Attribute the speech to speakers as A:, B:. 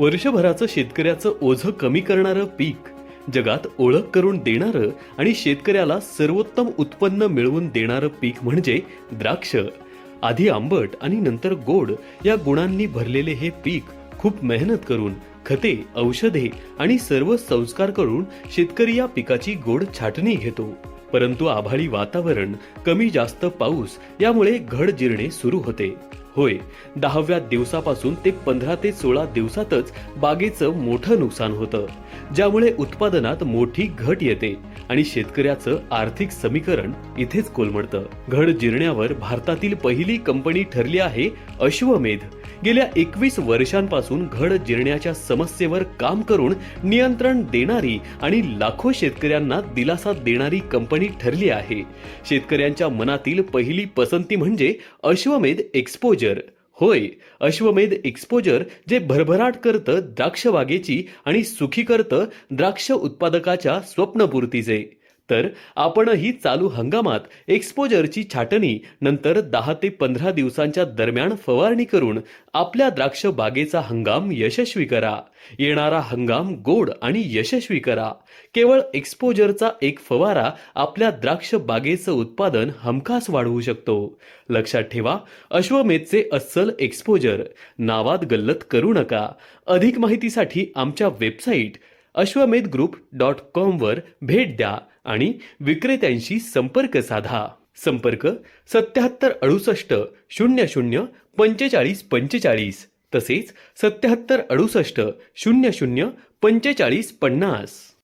A: वर्षभराचं शेतकऱ्याचं ओझं कमी करणारं पीक जगात ओळख करून देणारं आणि शेतकऱ्याला सर्वोत्तम उत्पन्न मिळवून देणारं पीक म्हणजे द्राक्ष. आधी आंबट आणि नंतर गोड या गुणांनी भरलेले हे पीक खूप मेहनत करून खते औषधे आणि सर्व संस्कार करून शेतकरी या पिकाची गोड छाटणी घेतो. परंतु आभाळी वातावरण कमी जास्त पाऊस यामुळे घड जिरणे सुरू होते. होय. दहाव्या दिवसापासून ते पंधरा ते सोळा दिवसातच बागेचं मोठं नुकसान होतं ज्यामुळे उत्पादनात मोठी घट येते आणि शेतकऱ्याचं आर्थिक समीकरण इथेच कोलमडतं. घड जिरण्यावर भारतातील पहिली कंपनी ठरली आहे अश्वमेध. गेल्या एकवीस वर्षांपासून घड जिरण्याच्या समस्येवर काम करून नियंत्रण देणारी आणि लाखो शेतकऱ्यांना दिलासा देणारी कंपनी ठरली आहे. शेतकऱ्यांच्या मनातील पहिली पसंती म्हणजे अश्वमेध एक्सपोजर. होय अश्वमेध एक्सपोजर जे भरभराट करतं द्राक्ष बागेची आणि सुखी करतं द्राक्ष उत्पादकाच्या स्वप्नपूर्तीचे. तर आपणही चालू हंगामात एक्सपोजरची छाटणी नंतर दहा ते पंधरा दिवसांच्या दरम्यान फवारणी करून आपल्या द्राक्ष बागेचा हंगाम यशस्वी करा. येणारा हंगाम गोड आणि यशस्वी करा. केवळ एक्सपोजरचा एक फवारा आपल्या द्राक्ष बागेचं उत्पादन हमखास वाढवू शकतो. लक्षात ठेवा अश्वमेधचे अस्सल एक्सपोजर. नावात गल्लत करू नका. अधिक माहितीसाठी आमच्या वेबसाईट अश्वमेध ग्रुप डॉट कॉमवर भेट द्या आणि विक्रेत्यांशी संपर्क साधा. संपर्क सत्याहत्तर अडुसष्ट शून्य शून्य पंचेचाळीस पंचेचाळीस तसेच सत्याहत्तर अडुसष्ट शून्य शून्य पंचेचाळीस पन्नास.